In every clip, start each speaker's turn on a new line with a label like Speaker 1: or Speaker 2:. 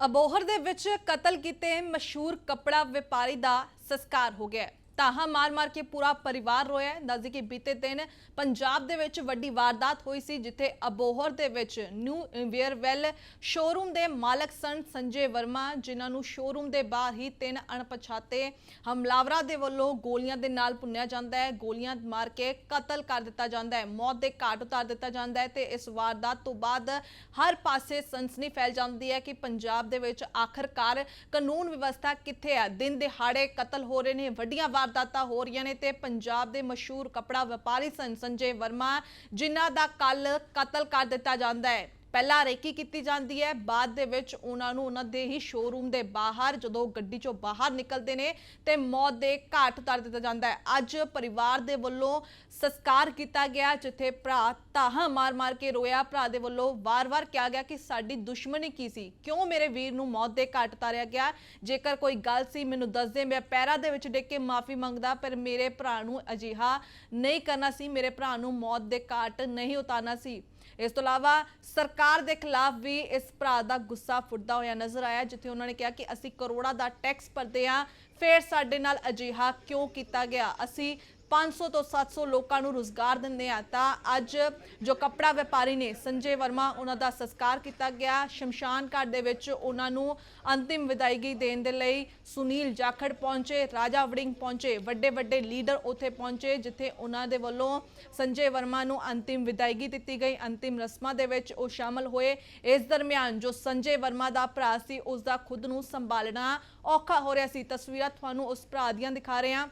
Speaker 1: ਅਬੋਹਰ ਦੇ ਵਿੱਚ ਕਤਲ ਕੀਤੇ ਮਸ਼ਹੂਰ ਕੱਪੜਾ ਵਪਾਰੀ ਦਾ ਸੰਸਕਾਰ ਹੋ ਗਿਆ ਤਾਹਾ ਮਾਰ-ਮਾਰ ਕੇ ਪੂਰਾ ਪਰਿਵਾਰ ਰੋਇਆ ਹੈ। ਦੱਸਦੀ ਕਿ ਬੀਤੇ ਦਿਨ ਪੰਜਾਬ ਦੇ ਵਿੱਚ ਵੱਡੀ ਵਾਰਦਾਤ ਹੋਈ ਸੀ, ਜਿੱਥੇ ਅਬੋਹਰ ਦੇ ਵਿੱਚ ਨਿਊ ਵੇਅਰਵੈਲ ਸ਼ੋਰੂਮ ਦੇ ਮਾਲਕ ਸਨ ਸੰਜੇ ਵਰਮਾ, ਜਿਨ੍ਹਾਂ ਨੂੰ ਸ਼ੋਰੂਮ ਦੇ ਬਾਹਰ ਹੀ ਤਿੰਨ ਅਣਪਛਾਤੇ ਹਮਲਾਵਰਾਂ ਦੇ ਵੱਲੋਂ ਗੋਲੀਆਂ ਦੇ ਨਾਲ ਭੁੰਨਿਆ ਜਾਂਦਾ ਹੈ। ਗੋਲੀਆਂ ਮਾਰ ਕੇ ਕਤਲ ਕਰ ਦਿੱਤਾ ਜਾਂਦਾ ਹੈ। ਮੌਤ ਦੇ ਘਾਟ ਉਤਾਰ ਦਿੱਤਾ ਜਾਂਦਾ ਹੈ ਤੇ ਇਸ ਵਾਰਦਾਤ ਤੋਂ ਬਾਅਦ ਹਰ ਪਾਸੇ ਸਨਸਨੀ ਫੈਲ ਜਾਂਦੀ ਹੈ ਕਿ ਪੰਜਾਬ ਦੇ ਵਿੱਚ ਆਖਰਕਾਰ ਕਾਨੂੰਨ ਵਿਵਸਥਾ ਕਿੱਥੇ ਹੈ? ਦਿਨ ਦਿਹਾੜੇ ਕਤਲ ਹੋ ਰਹੇ ਨੇ, ਵੱਡੀਆਂ ਵਾਰ ਵਾਰਦਾਤਾਂ ਹੋ ਰਹੀਆਂ ਨੇ ਤੇ ਪੰਜਾਬ ਦੇ ਮਸ਼ਹੂਰ ਕਪੜਾ ਵਪਾਰੀ ਸਨ ਸੰਜੇ ਵਰਮਾ, ਜਿਨ੍ਹਾਂ ਦਾ ਕੱਲ ਕਤਲ ਕਰ ਦਿੱਤਾ ਜਾਂਦਾ ਹੈ। ਪਹਿਲਾਂ ਰੇਕੀ ਕੀਤੀ ਜਾਂਦੀ ਹੈ। ਬਾਅਦ ਦੇ ਵਿੱਚ ਉਹਨਾਂ ਨੂੰ ਉਹਨਾਂ ਦੇ ਹੀ ਸ਼ੋਰੂਮ ਦੇ ਬਾਹਰ, ਜਦੋਂ ਗੱਡੀ ਚੋਂ ਬਾਹਰ ਨਿਕਲਦੇ ਨੇ, ਤੇ ਮੌਤ ਦੇ ਘਾਟ ਉਤਾਰ ਦਿੱਤਾ ਜਾਂਦਾ ਹੈ। ਅੱਜ ਪਰਿਵਾਰ ਦੇ ਵੱਲੋਂ ਸੰਸਕਾਰ ਕੀਤਾ ਗਿਆ, ਜਿੱਥੇ ਭਰਾ ਤਾਹਾ ਮਾਰ-ਮਾਰ ਕੇ ਰੋਇਆ। ਭਰਾ ਦੇ ਵੱਲੋਂ ਵਾਰ-ਵਾਰ ਕਿਹਾ ਗਿਆ ਕਿ ਸਾਡੀ ਦੁਸ਼ਮਣੀ ਕੀ ਸੀ? ਕਿਉਂ ਮੇਰੇ ਵੀਰ ਨੂੰ ਮੌਤ ਦੇ ਘਾਟ ਉਤਾਰਿਆ ਗਿਆ? ਜੇਕਰ ਕੋਈ ਗੱਲ ਸੀ, ਮੈਨੂੰ ਦੱਸ ਦੇ। ਮੈਂ ਪੈਰਾਂ ਦੇ ਵਿੱਚ ਡਿੱਗ ਕੇ ਮਾਫੀ ਮੰਗਦਾ, ਪਰ ਮੇਰੇ ਭਰਾ ਨੂੰ ਅਜਿਹਾ ਨਹੀਂ ਕਰਨਾ ਸੀ। ਮੇਰੇ ਭਰਾ ਨੂੰ ਮੌਤ ਦੇ ਘਾਟ ਨਹੀਂ ਉਤਾਰਨਾ ਸੀ। ਇਸ ਤੋਂ ਇਲਾਵਾ ਸਰਕਾਰ ਦੇ ਖਿਲਾਫ ਵੀ ਇਸ ਭਰਾ ਦਾ ਗੁੱਸਾ ਫੁੱਟਦਾ ਹੋਇਆ ਨਜ਼ਰ ਆਇਆ, ਜਿੱਥੇ ਉਹਨਾਂ ਨੇ ਕਿਹਾ ਕਿ ਅਸੀਂ ਕਰੋੜਾਂ ਦਾ ਟੈਕਸ ਭਰਦੇ ਹਾਂ, ਫੇਰ ਸਾਡੇ ਨਾਲ ਅਜਿਹਾ ਕਿਉਂ ਕੀਤਾ ਗਿਆ? ਅਸੀਂ 500 ਤੋਂ 700 ਲੋਕਾਂ ਨੂੰ ਰੋਜ਼ਗਾਰ ਦਿੰਦੇ ਆ। ਤਾਂ ਅੱਜ ਜੋ ਕੱਪੜਾ ਵਪਾਰੀ ਨੇ, ਸੰਜੇ ਵਰਮਾ, ਉਹਨਾਂ ਦਾ ਸੰਸਕਾਰ ਕੀਤਾ ਗਿਆ। ਸ਼ਮਸ਼ਾਨ ਘਾਟ ਦੇ ਵਿੱਚ ਉਹਨਾਂ ਨੂੰ ਅੰਤਿਮ ਵਿਦਾਇਗੀ ਦੇਣ ਦੇ ਲਈ ਸੁਨੀਲ ਜਾਖੜ ਪਹੁੰਚੇ, ਰਾਜਾ ਵੜਿੰਗ ਪਹੁੰਚੇ ਵੱਡੇ ਵੱਡੇ ਲੀਡਰ ਉੱਥੇ ਪਹੁੰਚੇ, ਜਿੱਥੇ ਉਹਨਾਂ ਦੇ ਵੱਲੋਂ ਸੰਜੇ ਵਰਮਾ ਨੂੰ ਅੰਤਿਮ ਵਿਦਾਇਗੀ ਦਿੱਤੀ ਗਈ। ਅੰਤਿਮ ਰਸਮਾਂ ਦੇ ਵਿੱਚ ਉਹ ਸ਼ਾਮਲ ਹੋਏ। ਇਸ ਦਰਮਿਆਨ ਜੋ ਸੰਜੇ ਵਰਮਾ ਦਾ ਭਰਾ ਸੀ ਉਸ ਦਾ ਖੁਦ ਨੂੰ ਸੰਭਾਲਣਾ ਔਖਾ ਹੋ ਰਿਹਾ ਸੀ। ਤਸਵੀਰਾਂ ਤੁਹਾਨੂੰ ਉਸ ਭਰਾ ਦੀਆਂ ਦਿਖਾ ਰਹੇ ਹਾਂ।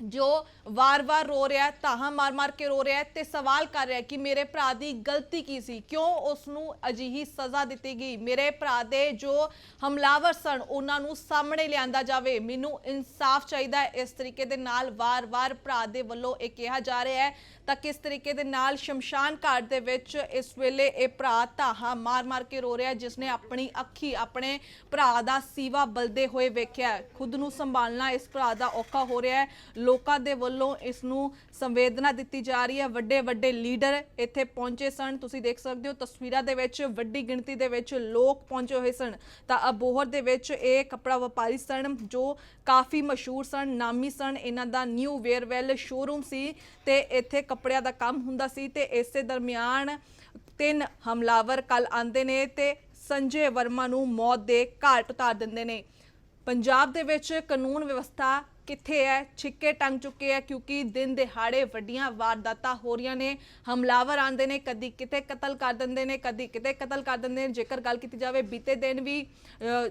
Speaker 1: ਜੋ ਵਾਰ-ਵਾਰ ਰੋ ਰਿਹਾ ਹੈ, ਤਾਹਾ ਮਾਰ-ਮਾਰ ਕੇ ਰੋ ਰਿਹਾ ਹੈ ਤੇ ਸਵਾਲ ਕਰ ਰਿਹਾ ਹੈ ਕਿ ਮੇਰੇ ਭਰਾ ਦੀ ਗਲਤੀ ਕੀ ਸੀ? ਕਿਉਂ ਉਸ ਨੂੰ ਅਜਿਹੀ ਸਜ਼ਾ ਦਿੱਤੀ ਗਈ? ਮੇਰੇ ਭਰਾ ਦੇ ਜੋ ਹਮਲਾਵਰ ਸਨ ਉਹਨਾਂ ਨੂੰ ਸਾਹਮਣੇ ਲਿਆਂਦਾ ਜਾਵੇ। ਮੈਨੂੰ ਇਨਸਾਫ ਚਾਹੀਦਾ ਹੈ। ਇਸ ਤਰੀਕੇ ਦੇ ਨਾਲ ਵਾਰ-ਵਾਰ ਭਰਾ ਦੇ ਵੱਲੋਂ ਇਹ ਕਿਹਾ ਜਾ ਰਿਹਾ ਹੈ ਤਾਂ ਕਿਸ ਤਰੀਕੇ ਦੇ ਨਾਲ ਸ਼ਮਸ਼ਾਨ ਘਾਟ ਦੇ ਵਿੱਚ ਇਸ ਵੇਲੇ ਇਹ ਭਰਾ ਤਾਹਾ ਮਾਰ-ਮਾਰ ਕੇ ਰੋ ਰਿਹਾ ਹੈ, ਜਿਸ ਨੇ ਆਪਣੀ ਅੱਖੀ ਆਪਣੇ ਭਰਾ ਦਾ ਸੀਵਾ ਬਲਦੇ ਹੋਏ ਵੇਖਿਆ ਖੁਦ ਨੂੰ ਸੰਭਾਲਣਾ ਇਸ ਭਰਾ ਦਾ ਔਖਾ ਹੋ ਰਿਹਾ ਹੈ। ਲੋਕਾਂ ਦੇ ਵੱਲੋਂ ਇਸ ਨੂੰ ਸੰਵੇਦਨਾ ਦਿੱਤੀ ਜਾ ਰਹੀ ਹੈ। ਵੱਡੇ ਵੱਡੇ ਲੀਡਰ ਇੱਥੇ ਪਹੁੰਚੇ ਸਨ। ਤੁਸੀਂ ਦੇਖ ਸਕਦੇ ਹੋ, ਤਸਵੀਰਾਂ ਦੇ ਵਿੱਚ ਵੱਡੀ ਗਿਣਤੀ ਦੇ ਵਿੱਚ ਲੋਕ ਪਹੁੰਚੇ ਹੋਏ ਸਨ। ਤਾਂ ਅਬੋਹਰ ਦੇ ਵਿੱਚ ਇਹ ਕੱਪੜਾ ਵਪਾਰੀ ਸਨ ਜੋ ਕਾਫੀ ਮਸ਼ਹੂਰ ਸਨ, ਨਾਮੀ ਸਨ। ਇਹਨਾਂ ਦਾ ਨਿਊ ਵੇਅਰਵੈਲ ਸ਼ੋਰੂਮ ਸੀ ਤੇ ਇੱਥੇ ਕੱਪੜਿਆਂ ਦਾ ਕੰਮ ਹੁੰਦਾ ਸੀ ਤੇ ਇਸੇ ਦਰਮਿਆਨ ਤਿੰਨ ਹਮਲਾਵਰ ਕੱਲ ਆਂਦੇ ਨੇ ਤੇ ਸੰਜੇ ਵਰਮਾ ਨੂੰ ਮੌਤ ਦੇ ਘਾਟ ਉਤਾਰ ਦਿੰਦੇ ਨੇ। ਪੰਜਾਬ ਦੇ ਵਿੱਚ ਕਾਨੂੰਨ ਵਿਵਸਥਾ ਕਿੱਥੇ ਹੈ, ਛਿੱਕੇ ਟੰਗ ਚੁੱਕੇ ਹੈ ਕਿਉਂਕਿ ਦਿਨ ਦਿਹਾੜੇ ਵੱਡੀਆਂ ਵਾਰਦਾਤਾਂ ਹੋ ਰਹੀਆਂ ਨੇ, ਹਮਲਾਵਰ ਆਂਦੇ ਨੇ, ਕਦੀ ਕਿਤੇ ਕਤਲ ਕਰ ਦਿੰਦੇ ਨੇ, ਕਦੀ ਕਿਤੇ ਕਤਲ ਕਰ ਦਿੰਦੇ ਨੇ। ਜੇਕਰ ਗੱਲ ਕੀਤੀ ਜਾਵੇ, ਬੀਤੇ ਦਿਨ ਵੀ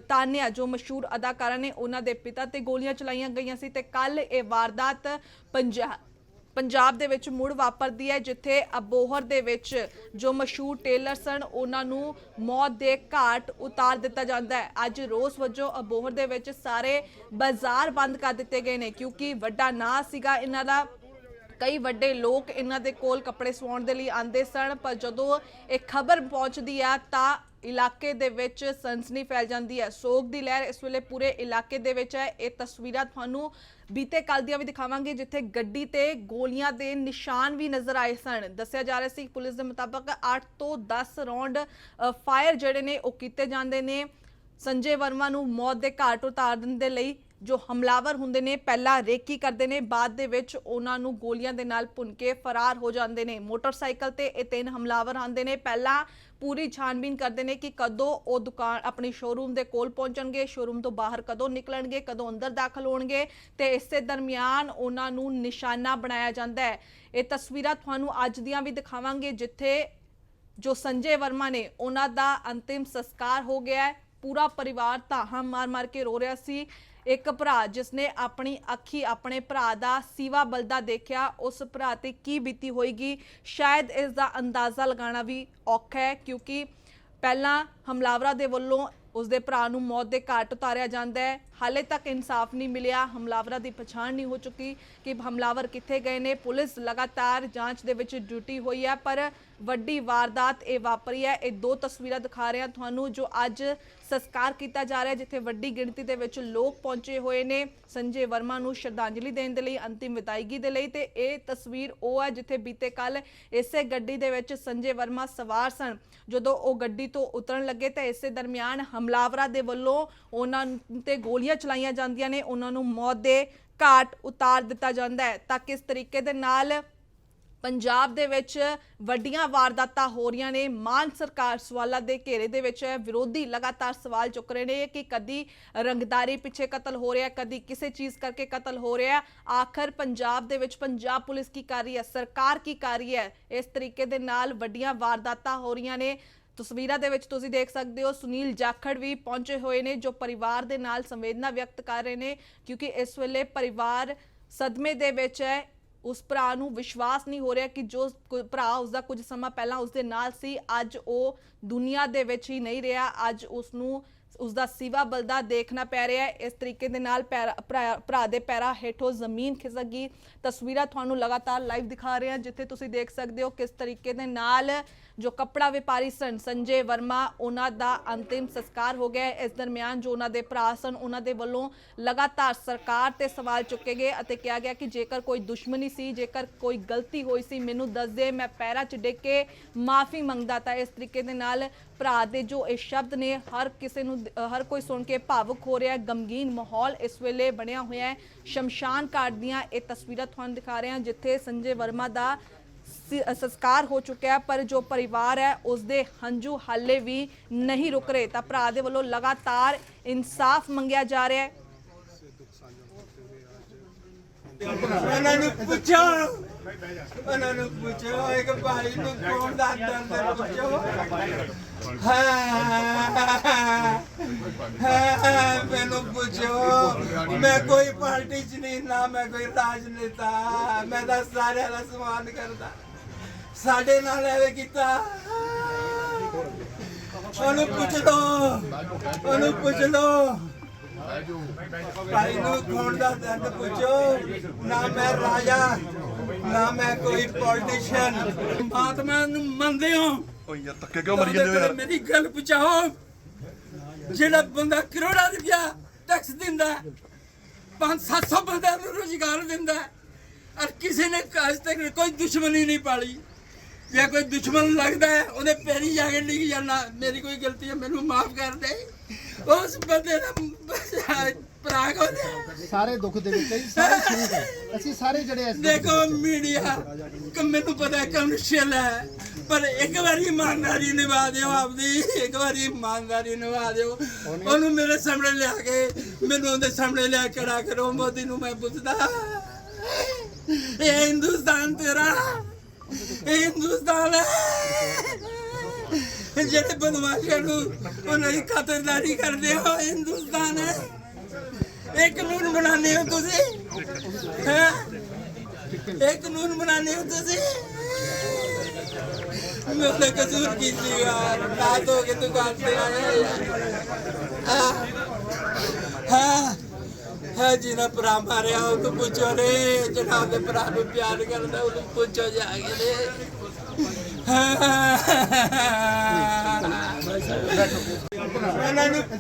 Speaker 1: ਤਾਨਿਆ ਜੋ ਮਸ਼ਹੂਰ ਅਦਾਕਾਰਾ ਨੇ, ਉਹਨਾਂ ਦੇ ਪਿਤਾ ਤੇ ਗੋਲੀਆਂ ਚਲਾਈਆਂ ਗਈਆਂ ਸੀ ਤੇ ਕੱਲ ਇਹ ਵਾਰਦਾਤ ਪੰਜਾਬ ਪੰਜਾਬ ਦੇ ਵਿੱਚ ਮੁੜ ਵਾਪਰਦੀ ਹੈ, ਜਿੱਥੇ ਅਬੋਹਰ ਦੇ ਵਿੱਚ ਜੋ ਮਸ਼ਹੂਰ ਟੇਲਰ ਸਨ ਉਹਨਾਂ ਨੂੰ ਮੌਤ ਦੇ ਘਾਟ ਉਤਾਰ ਦਿੱਤਾ ਜਾਂਦਾ ਹੈ। ਅੱਜ ਰੋਸ ਵਜੋਂ ਅਬੋਹਰ ਦੇ ਵਿੱਚ ਸਾਰੇ ਬਾਜ਼ਾਰ ਬੰਦ ਕਰ ਦਿੱਤੇ ਗਏ ਨੇ, ਕਿਉਂਕਿ ਵੱਡਾ ਨਾਂ ਸੀਗਾ ਇਹਨਾਂ ਦਾ। ਕਈ ਵੱਡੇ ਲੋਕ ਇਹਨਾਂ ਦੇ ਕੋਲ ਕੱਪੜੇ ਸਵਾਉਣ ਦੇ ਲਈ ਆਂਦੇ ਸਨ, ਪਰ ਜਦੋਂ ਇਹ ਖਬਰ ਪਹੁੰਚਦੀ ਆ ਤਾਂ ਇਲਾਕੇ ਦੇ ਵਿੱਚ ਸਨਸਨੀ ਫੈਲ ਜਾਂਦੀ ਹੈ। ਸੋਗ ਦੀ ਲਹਿਰ ਇਸ ਵੇਲੇ ਪੂਰੇ ਇਲਾਕੇ ਦੇ ਵਿੱਚ ਹੈ। ਇਹ ਤਸਵੀਰਾਂ ਤੁਹਾਨੂੰ ਬੀਤੇ ਕੱਲ ਦੀਆਂ ਵੀ ਦਿਖਾਵਾਂਗੇ, ਜਿੱਥੇ ਗੱਡੀ ਤੇ ਗੋਲੀਆਂ ਦੇ ਨਿਸ਼ਾਨ ਵੀ ਨਜ਼ਰ ਆਏ ਸਨ। ਦੱਸਿਆ ਜਾ ਰਿਹਾ ਸੀ ਪੁਲਿਸ ਦੇ ਮੁਤਾਬਕ 8 ਤੋਂ 10 ਰੌਂਡ ਫਾਇਰ ਜਿਹੜੇ ਨੇ ਉਹ ਕੀਤੇ ਜਾਂਦੇ ਨੇ। ਸੰਜੇ ਵਰਮਾ ਨੂੰ ਮੌਤ ਦੇ ਘਾਟ ਉਤਾਰਨ ਦੇ ਦੇ ਲਈ ਜੋ ਹਮਲਾਵਰ ਹੁੰਦੇ ਨੇ, ਪਹਿਲਾਂ ਰੇਕੀ ਕਰਦੇ ਨੇ, ਬਾਅਦ ਦੇ ਵਿੱਚ ਉਹਨਾਂ ਨੂੰ ਗੋਲੀਆਂ ਦੇ ਨਾਲ ਭੁੰਨ ਕੇ ਫਰਾਰ ਹੋ ਜਾਂਦੇ ਨੇ। ਮੋਟਰਸਾਈਕਲ ਤੇ ਇਹ ਤਿੰਨ ਹਮਲਾਵਰ ਆਉਂਦੇ ਨੇ। ਪਹਿਲਾਂ ਪੂਰੀ ਛਾਣਬੀਨ ਕਰਦੇ ਨੇ ਕਿ ਕਦੋਂ ਉਹ ਦੁਕਾਨ, ਆਪਣੀ ਸ਼ੋਰੂਮ ਦੇ ਕੋਲ ਪਹੁੰਚਣਗੇ ਸ਼ੋਰੂਮ ਤੋਂ ਬਾਹਰ ਕਦੋਂ ਨਿਕਲਣਗੇ, ਕਦੋਂ ਅੰਦਰ ਦਾਖਲ ਹੋਣਗੇ ਤੇ ਇਸੇ ਦਰਮਿਆਨ ਉਹਨਾਂ ਨੂੰ ਨਿਸ਼ਾਨਾ ਬਣਾਇਆ ਜਾਂਦਾ ਹੈ। ਇਹ ਤਸਵੀਰਾਂ ਤੁਹਾਨੂੰ ਅੱਜ ਦੀਆਂ ਵੀ ਦਿਖਾਵਾਂਗੇ, ਜਿੱਥੇ ਜੋ ਸੰਜੇ ਵਰਮਾ ਨੇ, ਉਹਨਾਂ ਦਾ ਅੰਤਿਮ ਸੰਸਕਾਰ ਹੋ ਗਿਆ ਹੈ। ਪੂਰਾ ਪਰਿਵਾਰ ਧਾਹਾਂ ਮਾਰ-ਮਾਰ ਕੇ ਰੋ ਰਿਹਾ ਸੀ। ਇੱਕ ਭਰਾ ਜਿਸਨੇ ਆਪਣੀ ਅੱਖੀ ਆਪਣੇ ਭਰਾ ਦਾ ਸੀਵਾ ਬਲਦਾ ਦੇਖਿਆ, ਉਸ ਭਰਾ ਤੇ ਕੀ ਬੀਤੀ ਹੋਏਗੀ? ਸ਼ਾਇਦ ਇਸ ਦਾ ਅੰਦਾਜ਼ਾ ਲਗਾਉਣਾ ਵੀ ਔਖਾ ਹੈ ਕਿਉਂਕਿ ਪਹਿਲਾਂ ਹਮਲਾਵਰਾਂ ਦੇ ਵੱਲੋਂ ਉਸ ਦੇ ਭਰਾ ਨੂੰ ਮੌਤ ਦੇ ਘਾਟ ਉਤਾਰਿਆ ਜਾਂਦਾ ਹੈ। ਹਾਲੇ ਤੱਕ ਇਨਸਾਫ ਨਹੀਂ ਮਿਲਿਆ। ਹਮਲਾਵਰਾਂ ਦੀ ਪਛਾਣ ਨਹੀਂ ਹੋ ਚੁੱਕੀ ਕਿ ਹਮਲਾਵਰ ਕਿੱਥੇ ਗਏ ਨੇ। ਪੁਲਿਸ ਲਗਾਤਾਰ ਜਾਂਚ ਦੇ ਵਿੱਚ ਡਿਊਟੀ ਹੋਈ ਹੈ, ਪਰ ਵੱਡੀ ਵਾਰਦਾਤ ਇਹ ਵਾਪਰੀ ਹੈ। ਇਹ ਦੋ ਤਸਵੀਰਾਂ ਦਿਖਾ ਰਿਹਾ ਤੁਹਾਨੂੰ, ਜੋ ਅੱਜ ਸੰਸਕਾਰ ਕੀਤਾ ਜਾ ਰਿਹਾ ਜਿੱਥੇ ਵੱਡੀ ਗਿਣਤੀ ਦੇ ਵਿੱਚ ਲੋਕ ਪਹੁੰਚੇ ਹੋਏ ਨੇ। ਸੰਜੇ ਵਰਮਾ ਨੂੰ ਸ਼ਰਧਾਂਜਲੀ ਦੇਣ ਦੇ ਲਈ, ਅੰਤਿਮ ਵਿਦਾਇਗੀ ਦੇ ਲਈ, ਤੇ ਇਹ ਤਸਵੀਰ ਉਹ ਹੈ, ਜਿੱਥੇ ਬੀਤੇ ਕੱਲ ਇਸੇ ਗੱਡੀ ਦੇ ਵਿੱਚ ਸੰਜੇ ਵਰਮਾ ਸਵਾਰ ਸਨ। ਜਦੋਂ ਉਹ ਗੱਡੀ ਤੋਂ ਉਤਰਨ ਲੱਗੇ, ਤਾਂ ਇਸੇ ਦਰਮਿਆਨ ਹਮ ਹਮਲਾਵਰਾਂ ਦੇ ਵੱਲੋਂ ਉਹਨਾਂ ਤੇ ਗੋਲੀਆਂ ਚਲਾਈਆਂ ਜਾਂਦੀਆਂ ਨੇ, ਉਹਨਾਂ ਨੂੰ ਮੌਤ ਦੇ ਘਾਟ ਉਤਾਰ ਦਿੱਤਾ ਜਾਂਦਾ ਹੈ। ਤਾਂ ਕਿਸ ਤਰੀਕੇ ਦੇ ਨਾਲ ਪੰਜਾਬ ਦੇ ਵਿੱਚ ਵੱਡੀਆਂ ਵਾਰਦਾਤਾਂ ਹੋ ਰਹੀਆਂ ਨੇ? ਮਾਨ ਸਰਕਾਰ ਸਵਾਲਾਂ ਦੇ ਘੇਰੇ ਦੇ ਵਿੱਚ ਹੈ ਵਿਰੋਧੀ ਲਗਾਤਾਰ ਸਵਾਲ ਚੁੱਕ ਰਹੇ ਨੇ ਕਿ ਕਦੀ ਰੰਗਦਾਰੀ ਪਿੱਛੇ ਕਤਲ ਹੋ ਰਿਹਾ, ਕਦੀ ਕਿਸੇ ਚੀਜ਼ ਕਰਕੇ ਕਤਲ ਹੋ ਰਿਹਾ। ਆਖਰ ਪੰਜਾਬ ਦੇ ਵਿੱਚ ਪੰਜਾਬ ਪੁਲਿਸ ਕੀ ਕਰ ਰਹੀ ਹੈ? ਸਰਕਾਰ ਕੀ ਕਰ ਰਹੀ ਹੈ? ਇਸ ਤਰੀਕੇ ਦੇ ਨਾਲ ਵੱਡੀਆਂ ਵਾਰਦਾਤਾਂ ਹੋ ਰਹੀਆਂ ਨੇ। ਤਸਵੀਰਾਂ ਦੇ ਵਿੱਚ ਤੁਸੀਂ ਦੇਖ ਸਕਦੇ ਹੋ ਸੁਨੀਲ ਜਾਖੜ ਵੀ ਪਹੁੰਚੇ ਹੋਏ ਨੇ, ਜੋ ਪਰਿਵਾਰ ਦੇ ਨਾਲ ਸੰਵੇਦਨਾ ਵਿਅਕਤ ਕਰ ਰਹੇ ਨੇ, ਕਿਉਂਕਿ ਇਸ ਵੇਲੇ ਪਰਿਵਾਰ ਸਦਮੇ ਦੇ ਵਿੱਚ ਹੈ। ਉਸ ਭਰਾ ਨੂੰ ਵਿਸ਼ਵਾਸ ਨਹੀਂ ਹੋ ਰਿਹਾ ਕਿ ਜੋ ਕੁ- ਭਰਾ ਉਸਦਾ ਕੁਝ ਸਮਾਂ ਪਹਿਲਾਂ ਉਸਦੇ ਨਾਲ ਸੀ, ਅੱਜ ਉਹ ਦੁਨੀਆ ਦੇ ਵਿੱਚ ਹੀ ਨਹੀਂ ਰਿਹਾ। ਅੱਜ ਉਸ ਨੂੰ ਉਸਦਾ ਸਿਵਾ ਬਲਦਾ ਦੇਖਣਾ ਪੈ ਰਿਹਾ ਹੈ। ਇਸ ਤਰੀਕੇ ਦੇ ਨਾਲ ਪੈਰਾ- ਭਰਾ ਭਰਾ ਦੇ ਪੈਰਾਂ ਹੇਠੋਂ ਜ਼ਮੀਨ ਖਿਸਕ ਗਈ। ਤਸਵੀਰਾਂ ਤੁਹਾਨੂੰ ਲਗਾਤਾਰ ਲਾਈਵ ਦਿਖਾ ਰਹੇ ਹਾਂ, ਜਿੱਥੇ ਤੁਸੀਂ ਦੇਖ ਸਕਦੇ ਹੋ ਕਿਸ ਤਰੀਕੇ ਦੇ ਨਾਲ ਜੋ ਕੱਪੜਾ ਵਪਾਰੀ ਸਨ, ਸੰਜੇ ਵਰਮਾ, ਉਹਨਾਂ ਦਾ ਅੰਤਿਮ ਸੰਸਕਾਰ ਹੋ ਗਿਆ ਇਸ ਦਰਮਿਆਨ ਜੋ ਉਹਨਾਂ ਦੇ ਭਰਾ ਸਨ, ਉਹਨਾਂ ਦੇ ਵੱਲੋਂ ਲਗਾਤਾਰ ਸਰਕਾਰ ਤੇ ਸਵਾਲ ਚੁੱਕੇ ਗਏ ਅਤੇ ਕਿਹਾ ਗਿਆ ਕਿ ਜੇਕਰ ਕੋਈ ਦੁਸ਼ਮਣੀ ਸੀ, ਜੇਕਰ ਕੋਈ ਗਲਤੀ ਹੋਈ ਸੀ, ਮੈਨੂੰ ਦੱਸ ਦੇ, ਮੈਂ ਪੈਰਾਂ 'ਚ ਡਿੱਗ ਕੇ ਮਾਫੀ ਮੰਗਦਾ ਤਾਂ ਇਸ ਤਰੀਕੇ ਦੇ ਨਾਲ ਭਰਾ ਦੇ ਜੋ ਇਹ ਸ਼ਬਦ ਨੇ, ਹਰ ਕਿਸੇ ਨੂੰ ਹਰ ਕੋਈ ਸੁਣ ਕੇ ਭਾਵੁਕ ਹੋ ਰਿਹਾ ਹੈ, ਗਮਗੀਨ ਮਾਹੌਲ ਇਸ ਵੇਲੇ ਬਣਿਆ ਹੋਇਆ ਹੈ। ਸ਼ਮਸ਼ਾਨ ਘਾਟ ਦੀਆਂ ਇਹ ਤਸਵੀਰਾਂ ਤੁਹਾਨੂੰ ਦਿਖਾ ਰਹੇ ਹਾਂ, ਜਿੱਥੇ ਸੰਜੇ ਵਰਮਾ ਦਾ ਸੰਸਕਾਰ ਹੋ ਚੁੱਕਿਆ ਪਰ ਜੋ ਪਰਿਵਾਰ ਹੈ ਉਸ ਦੇ ਹੰਝੂ ਹਾਲੇ ਵੀ ਨਹੀਂ ਰੁਕ ਰਹੇ। ਤਾਂ ਭਰਾ ਦੇ ਵੱਲੋਂ ਲਗਾਤਾਰ ਇਨਸਾਫ ਮੰਗਿਆ ਜਾ ਰਿਹਾ ਹੈ।
Speaker 2: ਉਹਨਾਂ ਨੂੰ ਪੁੱਛੋ ਉਹਨਾਂ ਨੂੰ ਪੁੱਛੋ, ਇੱਕ ਭਾਈ ਨੂੰ ਕੌਣ ਦੱਸਦਾ ਅੰਦਰ ਪੁੱਛੋ। ਹਾਂ ਮੈਨੂੰ ਪੁੱਛੋ, ਮੈਂ ਕੋਈ ਪਾਰਟੀ ਚ ਨਹੀਂ ਨਾ, ਮੈਂ ਕੋਈ ਰਾਜਨੇਤਾ, ਮੈਂ ਤਾਂ ਸਾਰਿਆਂ ਦਾ ਸਨਮਾਨ ਕਰਦਾ। ਸਾਡੇ ਨਾਲ ਐਵੇਂ ਕੀਤਾ। ਉਹਨੂੰ ਪੁੱਛ ਲੋ ਉਹਨੂੰ ਪੁੱਛ ਲੋ ਭਾਈ ਨੂੰ ਕੌਣ ਦਾ ਦਰਦ ਪੁੱਛੋ। ਨਾ ਮੈਂ ਰਾਜਾ ਨਾ ਮੈਂ ਕੋਈ ਪੋਲੀਟੀਸ਼ੀਅਨ ਆਤਮਾ ਨੂੰ ਮੰਨਦੇ ਹੋ?
Speaker 3: ਓ ਯਾਰ ਧੱਕੇ ਕਿਉਂ ਮਰੀ ਜਾਂਦੇ ਹੋ ਯਾਰ?
Speaker 2: ਮੇਰੀ ਗੱਲ ਪੁੱਛਾਓ। ਜਿਹੜਾ ਬੰਦਾ ਕਰੋੜਾਂ ਰੁਪਇਆ ਟੈਕਸ ਦਿੰਦਾ ਹੈ, ਪੰਜ 700 ਬੰਦਿਆਂ ਨੂੰ ਰੋਜ਼ਗਾਰ ਦਿੰਦਾ ਔਰ ਕਿਸੇ ਨੇ ਅੱਜ ਤੱਕ ਕੋਈ ਦੁਸ਼ਮਣੀ ਨਹੀਂ ਪਾਲੀ। ਜੇ ਕੋਈ ਦੁਸ਼ਮਣ ਲੱਗਦਾ ਹੈ ਉਹਦੇ ਪੈਰੀ ਜਾ ਕੇ ਡਿੱਗ ਜਾਣਾ ਮੇਰੀ ਕੋਈ ਗਲਤੀ ਹੈ ਮੈਨੂੰ ਮਾਫ ਕਰ ਦੇ। ਉਸ ਬੰਦੇ ਦਾ ਭਰਾ ਕੋਲ
Speaker 4: ਸਾਰੇ ਦੁੱਖ ਦੇ ਵਿੱਚ ਹੈ ਸਾਰੇ ਸ਼ਰੀਕ ਹੈ। ਅਸੀਂ ਸਾਰੇ ਜਿਹੜੇ ਇਸ ਦੁੱਖ ਦੇ
Speaker 2: ਦੇਖੋ
Speaker 4: ਵਿੱਚ
Speaker 2: ਮੀਡੀਆ ਕਿ ਮੈਨੂੰ ਪਤਾ ਹੈ ਕਮਰਸ਼ੀਅਲ ਹੈ ਪਰ ਇੱਕ ਵਾਰੀ ਇਮਾਨਦਾਰੀ ਨਿਭਾ ਦਿਓ ਆਪਦੀ ਇੱਕ ਵਾਰੀ ਇਮਾਨਦਾਰੀ ਨਿਭਾ ਦਿਓ। ਉਹਨੂੰ ਮੇਰੇ ਸਾਹਮਣੇ ਲਿਆ ਕੇ ਮੈਨੂੰ ਉਹਦੇ ਸਾਹਮਣੇ ਲਿਆ ਕੇ ਖੜਾ ਕਰੋ ਮੋਦੀ ਨੂੰ ਮੈਂ ਪੁੱਛਦਾ ਇਹ ਹਿੰਦੁਸਤਾਨ ਤੇਰਾ ਇਹ ਹਿੰਦੁਸਤਾਨ ਹੈ? ਜਿਹੜੇ ਬਦਮਾਸ਼ਾਂ ਨੂੰ ਉਹਨਾਂ ਦੀ ਖਾਤਰਦਾਰੀ ਕਰਦੇ ਹੋ, ਹਿੰਦੁਸਤਾਨ ਹੈ। ਇਹ ਕਾਨੂੰਨ ਬਣਾਉਂਦੇ ਹੋ ਤੁਸੀਂ? ਹੈਂ? ਇਹ ਕਾਨੂੰਨ ਬਣਾਉਂਦੇ ਹੋ ਤੁਸੀਂ? ਮੈਂ ਤਾਂ ਕਸੂਰ ਕੀਤੀ ਯਾਰ? ਰਾਤ ਹੋ ਕੇ ਦੁਕਾਨ ਤੇ ਆਇਆ ਯਾਰ ਹਾਂ? ਹਾਂ? ਹਾਂ ਭਰਾ ਮਾਰਿਆ ਉਹ ਤੋਂ ਪੁੱਛੋ ਰੇ ਜਨਾਬ ਦੇ ਭਰਾ ਨੂੰ ਪਿਆਰ ਕਰਦਾ, ਉਹਨੂੰ ਪੁੱਛੋ ਜਾ ਕੇ ਰੇ ਹਾਂ ਉਹਨਾਂ ਨੂੰ